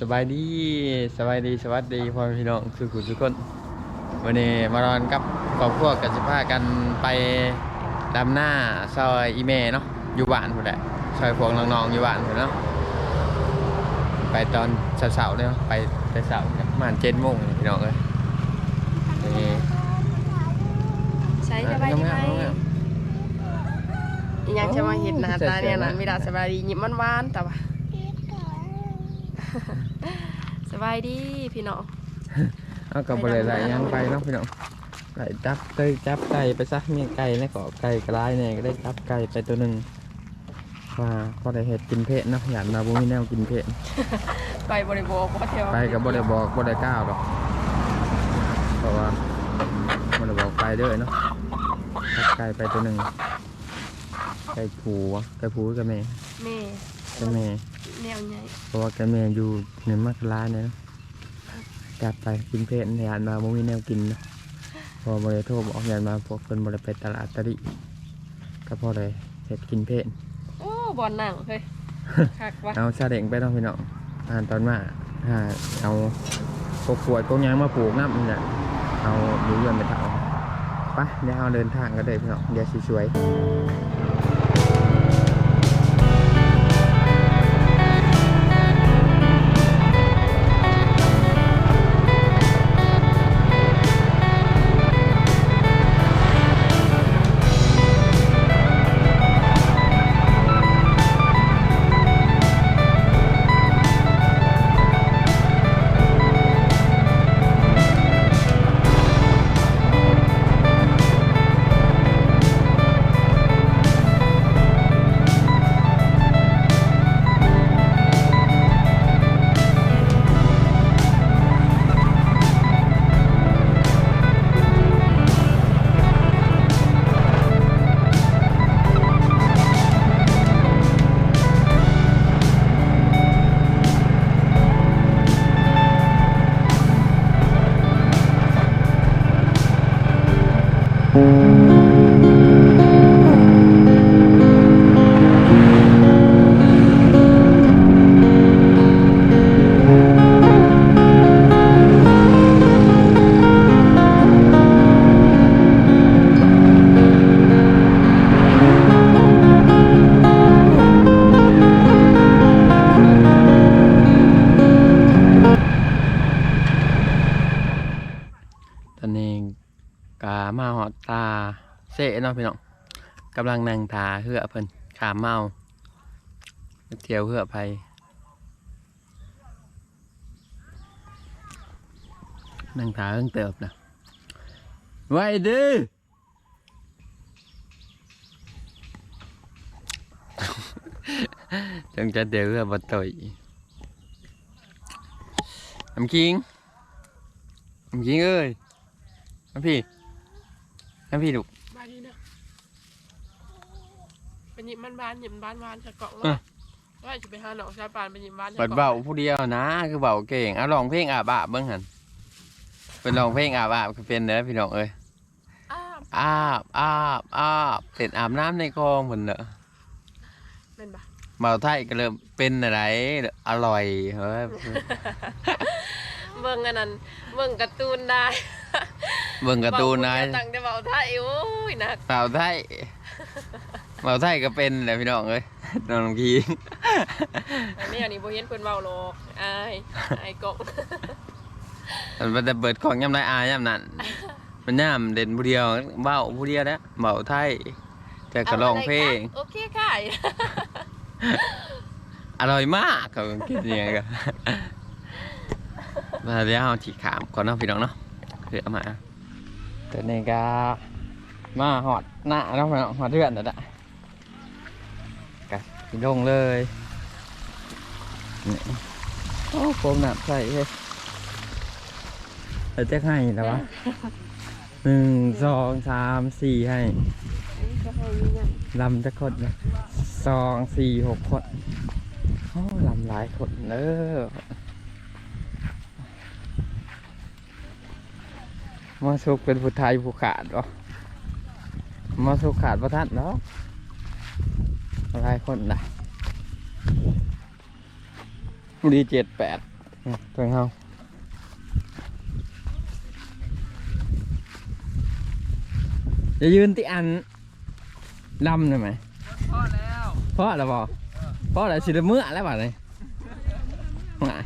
สบายดีสบายดีสวัสดีพ่อแม่พี่น้องสุขุมทุกคนวันนี้มารอนกับครอบครัวกันสิพากันไปดำหน้าซอยอีเมเนาะอยู่บ้านพุ่นแหละซอยพวงน้องๆอยู่บ้านพุ่นเนาะไปตอนเช้าๆเลยเนาะไปแต่เช้าประมาณเจ็ดโมงพี่น้องเอ้ยนี่ใช้สบายดีไหมงามๆงามอีหยังจะมาเห็นหน้าตาเนี่ยนะมีดาสบายดียิ้มหวานๆแต่ว่า สบายดีพี่น้องๆเอากับบริษัทยังไปเนาะพี่น้องไก่จับไก่จับไก่ไปซะมีไก่ในกรอบไก่กระไรเนี่ยก็ได้จับไก่ไปตัวหนึ่งว่าพอได้เห็ดกินเพะเนาะอยากมาบุ้มีแนวกินเพะไปบริโภคเพราะเที่ยวไปกับบริบอกบริก้าวดอกเพราะว่าบริบอกไปเด้อเนาะทักไก่ไปตัวหนึ่งไก่ผูวะไก่ผูกับแม่แม่กับแม่ แนวใหญ่เพราะว่าไก่แม่อยู่ในมักร้านเนี่ยเนาะจับไปกินเพะอยากมาบ่มีแนวกินเนาะพอบริโทรบอกอยากมาพวกคนบริไปตลาดตะลิก็พอเลยเห็ดกินเพะโอ้บอลหนังเฮ้ยคักวะเอาซาเด็งไปเนาะพี่น้องอ่านตอนมาอ่าเอาพวกขวดพวกหยังมาปลูกน้ำนี่แหละเอาอยู่เยือนไปเถาไปเดี๋ยวเราเดินทางกันเลยพี่น้องเดี๋ยวสิสวยต เสะเนาะพี่น้องกำลังนั่งทาเหือเพิ่นขามเมาเที่ยวเหือไปนั่งทาเพิ่งเติบนะไว้ดื้อจังจะเดี๋ยวเหือบ่ต่อยน้ำคิงน้ำคิงเอ้ยน้ำพี่น้ำพี่ลูก บานนี้นะ เป็นยิ้มบ้านๆยิ้มบ้านหวานจากเกาะเอ้อว่าจะไปหาหนองชายปานเป็นยิ้มบ้านเปิดเบาผู้เดียวนะคือเบาเก่งอะลองเพลงอาบอาบเบิ้งหันเป็นลองเพลงอาบอาบคือเป็นเด้อพี่น้องเอ้ยอ้าวอาบอาบอาบเสร็จอาบน้ำในคลองเหมือนเนอะเป็นปะเบาไทยก็เริ่มเป็นอะไรอร่อยเฮ้ยเบิ่งอันนั้นเบิ่งการ์ตูนได้เบิ่งการ์ตูนนะเบาผู้เดียวตั้งแต่เบาไทยโอ้ยหนักเบาไทย เบาไทยก็เป็นแหละพี่น้องเอ้ยน้องพีอันนี้อันนี้บ่เห็นเพิ่นเว้าหรอกอายอายกงมันจะเปิดของย่ำไรอายย่ำนั่นมันย่ำเด่นผู้เดียวเบาผู้เดียวนะเบาไทยแต่ก็ร้องเพลงโอเคค่ะอร่อยมากเขาคิดยังไงกันมาเดี๋ยวเอาฉีกขามก่อนเนาะพี่น้องเนาะเพื่อมาแต่นี่ก็มาหอดหน้าเนาะพี่น้องหอดเรือนแต่ละ กันลงเลยนี่โอ้โฟมหนักใส่เฮ้ยเราจะให้แล้ววะหนึ่งสองสามสี่ให้ลำจะคนนะสองสี่หกคนโอ้ลำหลายคนเด้อมาสุกเป็นผู้ไทยผู้ขาดวะมาสุกขาดประทัดเนาะ หลายคนนะดีเจ็ดแปดเพิ่งเฮาจะยืนที่อันดำได้ไหมพอแล้วเพราะอะไรบอเพราะอะไรสิได้เมื่อแล้วบ่เลยมา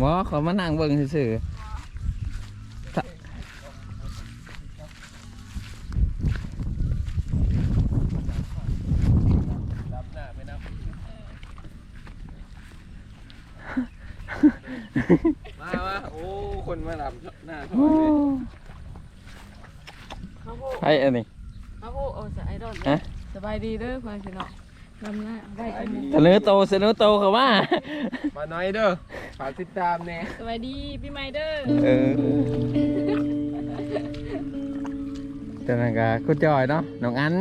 บอเขามานั่งเบิ่งซื่อๆถ้า รับหน้าไม่นับ มามาโอ้ คนมารับหน้าทอยเลยเขาพูดไอ้อันนี้ เขาพูดโอ้สไอดอลฮะ สบายดีเด้อควายพี่น้องลำหน้าได้กันเสนอโตเสนอโตเขาว่า มาหน่อยเด้อฝากติดตามแน่สบายดีพี่ไมเด้อเออแต่นั่นก็คุณจอยเนาะ น้องอัน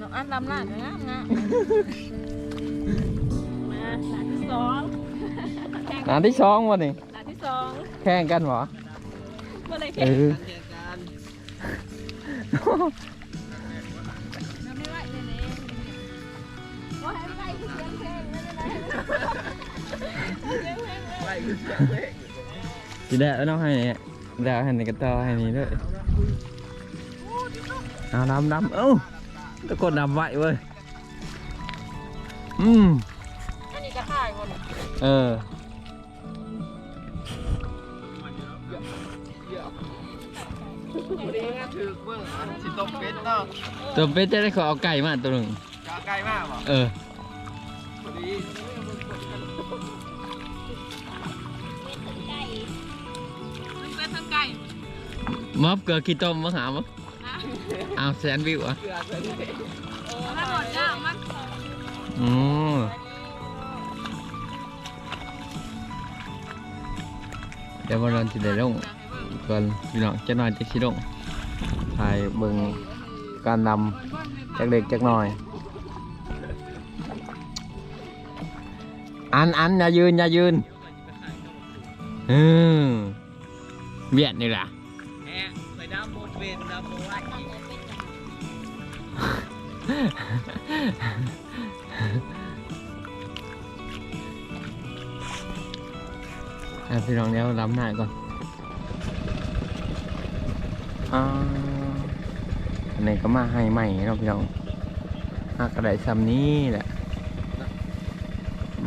น้องอันลำหน้าก็งามงามมาหลานที่สอง แข่งอันที่สองวันนี้หลานที่สองแข่งกันเหรอเมื่อไรเอแข่งอเจอกันเราไม่ไหวเลยเนี่ยว่าให้ไปเสียง วเนาะให้เนี่ยแดดให้ในกระต่อให้นี่ด้วยเอาดำดำเอ้าตะโกนดำไว้เว้ยอืมอันนี้ก็ถ่ายคนเออวันนี้ก็ถือเบื้องสิต้มเป็ดเนาะตัวเป็ดจะได้ขอเอาไก่มาตัวหนึ่งกาไกลมากบ่เออพอดีมันเป็นทั้งไก่มอบเกลือขี้ต้มมาหามั้งนะเอาแซนด์วิวอะเกลือใส่นี่โอ้ถ้าหมดก็มันอืมเดี๋ยววันนั้นจะได้ลง ก่อนพี่น้องจะน้อยจะชิลงถ่ายเบิ่งการนำจากเล็กจากน้อย อันอันอย่ายืนอย่ายืนอืมเวียดนี่แหละแหะไปดำโมเวนดำโมว่าอีกอะพี่น้องเดี๋ยวล้ำหน้าก่อน อ่าอันนี้ก็มาให้ใหม่เนาะพี่น้องหากระไดซ้ำนี้แหละ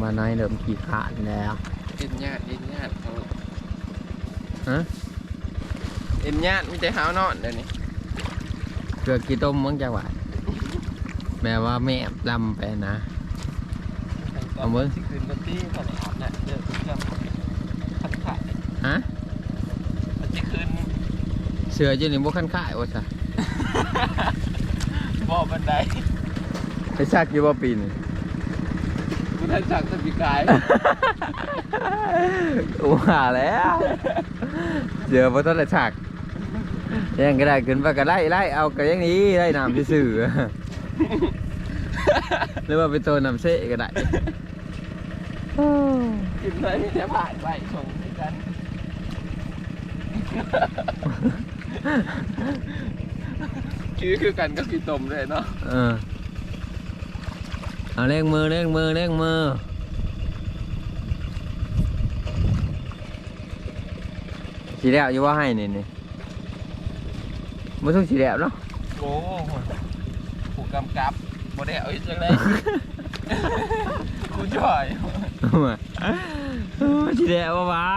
มาน้อยเริ่มขี่ขาดแล้วเอ็นญาติเอ็นญาติเขาฮะเอ็นญาติมีแต่หาวนอนเดี๋ยวนี้เกลือกี่ต้มมั้งจังหวะแม่ว่าแม่ลำไปนะ เอาเบิ่งสิคืนกันที่ขนาดน่ะเดี๋ยวจะขัดขาด ฮะ มันสิคืน เสือจะนี่บุคันข่ายวะจ้ะบ่อบันไดไปชักอยู่บ่ปีนกูทันสั่งสปิกายว่าแล้วเสือบ่ต้องได้ชักยังก็ได้ขึ้นไปก็ไล่ไล่เอาก็อยังนี้ไล่น้ำซื่อๆหรือว่าเป็นตัวน้ำเสะก็ได้กินเลยมีแต่ผ่านไปส่งให้กัน คือคือกันก็คือต้มเลยเนาะเออเอาเร่งมือเร่งมือเร่งมือสีแล้วอยู่ว่าให้นี่นี่ไม่ต้องสีแล้วเนาะโอ้โหผูกกำกับโมเดลอีกจังเลยกูจ่อยสีแล้ววะวะ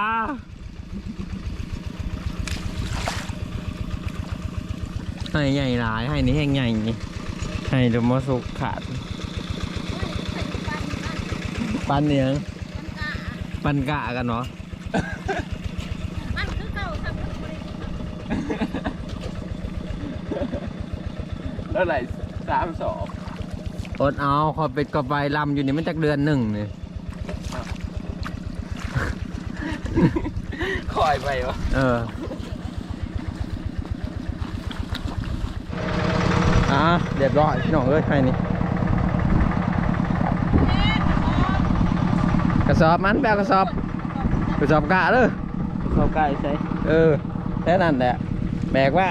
ให้ใหญ่หลายให้นี่แห้งใหญ่นี่ให้เดมอสุกขาด ปันเนียงปันกะกันเนาะมันคือเก่าครับแล้วไหลสามสองอดเอาขอเป็ดกบใบลำอยู่นี่มันจากเดือนหนึ่งนี่คอยไปวะเออ อะเรียบร้อยพี่น้องเอ้ยให้นี่กระสอบมันแบกกระสอบกระสอบกะเด้อเข้าใกล้ใช่เออแค่นั้นแหละแบกว่า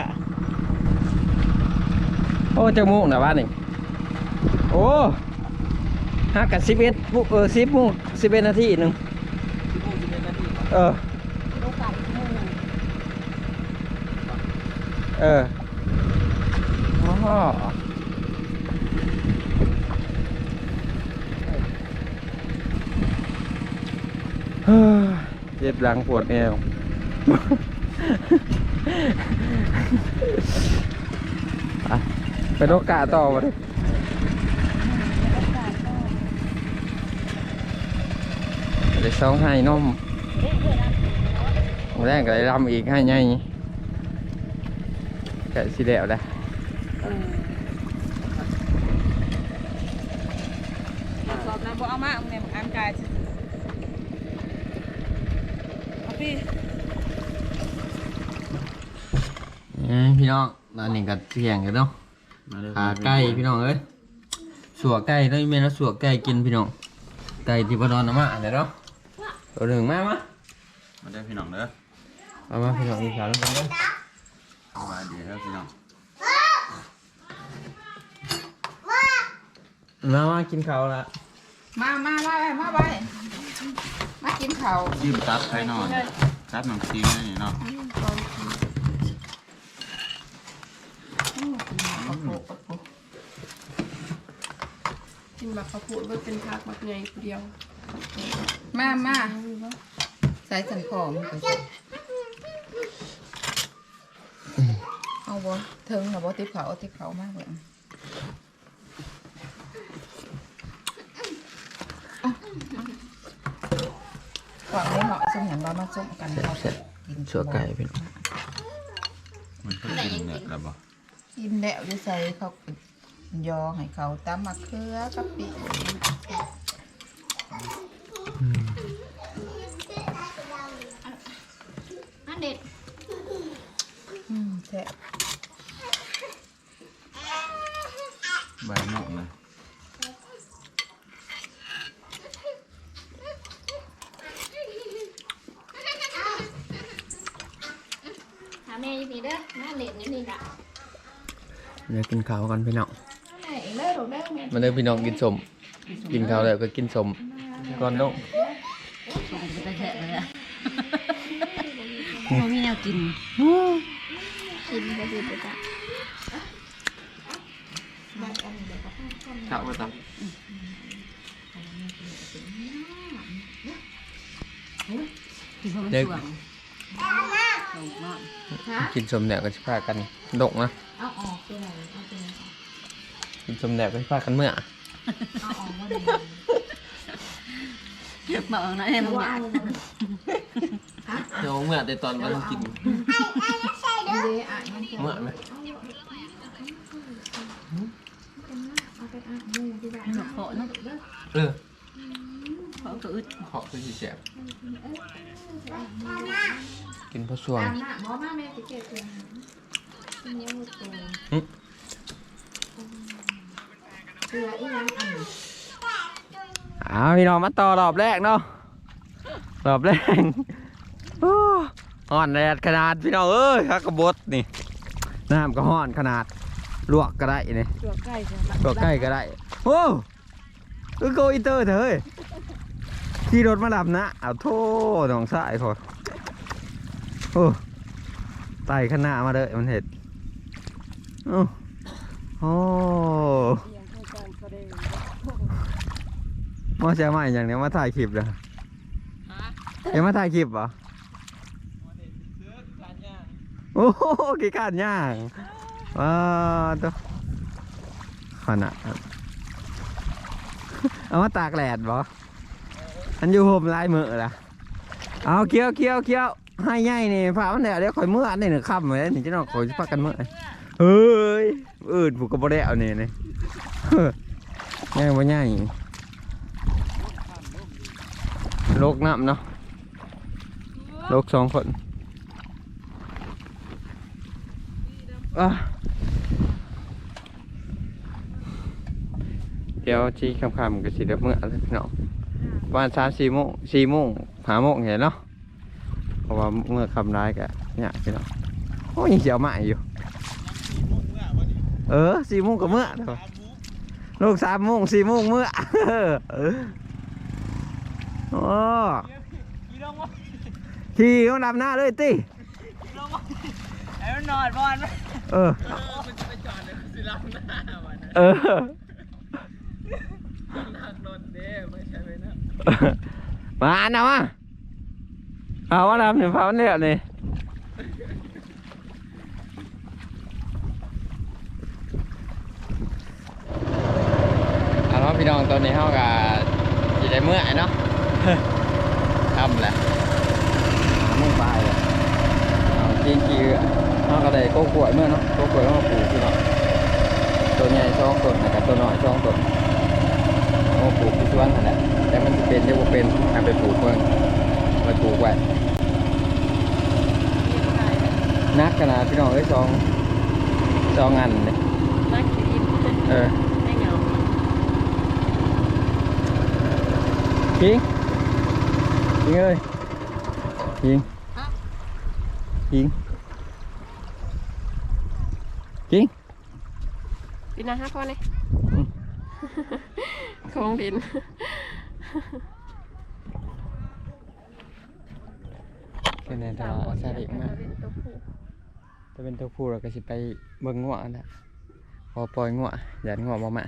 โอ้จมูกนะว่านี่โอ้ห้ากับสิบเอ็ดเออสิบโมงสิบเอ็ดนาทีหนึ่งที่พูดจะเป็นนาทีเออโลกไก่หมูเอออ๋อเฮ้ย เจ็บหลังปวดเอวไปไปโอกาสต่อมาดิได้สองให้นมแรกก็ได้รำอีกให้ไงกะสีแดวได้สอบนะบ่เอามาเอาในหมอันกาย สิเอาพี่พี่น้องตอนนี้ก็เที่ยงกันเนาะขาไก่พี่น้องเอ้ยสัวไก่แล้วแม่นแล้วสัวไก่กินพี่น้อง ไก่ที่พนอนเอามาเดี๋ยวเนาะตัวหนึ่งมามามาได้พี่น้องเด้อเอามาพี่น้องอีกสามคนเด้อสบายดีแล้วพี่น้องมามากินข้าวละมามามาไปมาไปมา กินข้าวยืมตับใครนอนตับหนังซีนนี่เนาะกินแบบข้าวโพดมันเป็นผักมักไงผู้เดียว มามาใส่สันของเอาบ่เทิงเหรอบ่ติบเขาเอาติบเขามากเลย ก่อนนี้เหมาะสมอย่างเรามาส้มกันเขาจะกินสัวไก่พี่น้องมันก็กินเนี่ยแล้วบ่กินแล้วจะใส่เขายอให้เขาตำมะเขือกะปิ อันเด็ด อืมแซ่บ ใบนกเลย ถาม แม่อยี่นี่เด้อน่าเด็ดนี่นี่ละเดี๋ยวกินข้าวกันพี่น้องแม่เด้อหรอกเด้อแม่มาเด้อพี่น้องกินสมกินข้าวแล้วก็กินสมก่อนเนาะบ่มีแนวกินกินก็คือจะข้าวมาตับเดี๋ยว กินสมแดกก็จะพากันดกนะเอาออกตัวไหนเอาตัวไหนกินสมแดกก็จะพากันเมื่อเอาออกมาเลยมาเอาหน่อยให้มันว่าเดี๋ยวเมื่อแต่ตอนมันกินดีอะมันเมื่อไหมเพาะเนาะเออเพาะก็อึดขอคือสีแสบ กินพอสวงหน้าหมอมาแม่สิเก็บเลยนิ้วตัวเกลืออีหยังอันอ้าวพี่น้องมาต่อรอบแรกเนาะรอบแรกโอ้ห่อนแดดขนาดพี่น้องเอ้ยฮักกระบดนี่น้ำก็ห่อนขนาดลวกก็ได้นี่ตัวไก่จ้ะลวกใกล้ก็ได้โอ้คือโกอินเตอร์เถอะเฮ้ยขี่รถมาดับนะเอาโทษน้องสายพอ โอ้ไต่ขางหนาดมาเลยมันเห็ดโอ้โอ้มาเชียใหม่อย่างเนี้ยมาถ่ายคลิปเลยยังมาถ่ายคลิปเหรอโอ้โหกี่ขาดย่างว้าวตัวขนาดนั้นเอามาตากแดดบ่อันอยู่ห่มลายมือละเอาเคี้ยวเคี้ยวเคี้ยว ให้ใหญ่นี่พามันแดดเดี๋ยวข่อยเมื่อนนี้หนึ่งค่ำเลยนี่จะนอกข่อยพักกันเมื่อเฮ้ยอื่นผูกกระบอกได้เอานี่นี่ยง่ายว่าง่ายโลกน้ำเนาะโลกสองคนอะเดี๋ยวชี้คำๆกับสีเดือเมื่อแล้วพี่น้องประมาณสามสี่โมงสี่โมงหาโมงเห็นเนาะ ราะว่าเมื่อคำร้ายกะเนี่ยพี่น้องโอ้ยยังเสียวใหม่อยู่ เออสี่โมงกับเมื่อเถอะลูกสามโมงสี่โมงมื้อโอ้ขี่ต้องดำหน้าเลยติไอ้มันนอนบอลไหมเออมันจะไปจอดเลยสิรับหน้าวันนะเออนักรถเด้ไม่ใช่ไหมนะมาอันนะมา เอาว่าดำถึงฟ้าวันเนี่ยนี่เอาเนาะพี่น้องตอนนี้เฮากับสิได้เมื่อยเนาะทำแหละหามุ่งปลายเลยเอาจริงกี่เฮาก็ได้โก้กล้วยเมื่อเนาะโก้กล้วยเอาปลูกพี่น้องตัวใหญ่สองต้นนะครับตัวน้อยสองต้นเอาปลูกที่สวนนั่นแหละแต่มันจะเป็นหรือบ่เป็นเอาไปปลูกเพิ่ง ไปปลูกไว้นักขนาดพี่น้องเอ้ยสองสองอันเลยนักขีดเออได้เหงาคิงคิงเอ้ยคิงคิงคิงปีหนาห้าพอเลยของดิน เป็นไงต่อซาดิกมากจะเป็นตัวผู้เราก็สิไปเบิ่งงัวนะพอปล่อยงัวหยันงัวมามา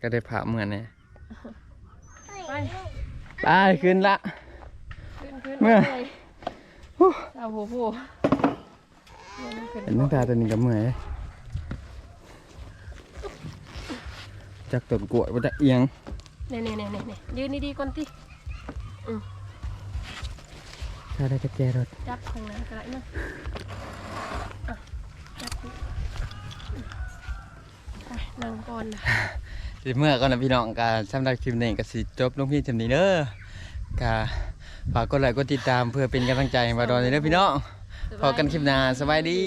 ก็ได้ผ่าเหมือนเนี่ยไปไปขึ้นละขึ้นขึ้นเมื่อเอาโหโหเห็นตั้งแต่ตัวนี้กับเมื่อยจากต้นกล้วยว่าจะเอียงเนี่ยเนี่ยเนี่ยเนี่ยยืนดีๆก่อน ติถ้าได้กระแจรถจับข้างหน้าก็ได้นะอะจับดิไปนั่งก่อนนะสิเมื่อก่อนนะพี่น้องกาสำหรับคลิปนี้ก็สิจบลงเพียงเท่านี้เด้อกาฝากกดไลค์กดติดตามเพื่อเป็นกำลังใจให้มาดอนเลยเด้อพี่น้องพอกันคลิปหน้าสบายดี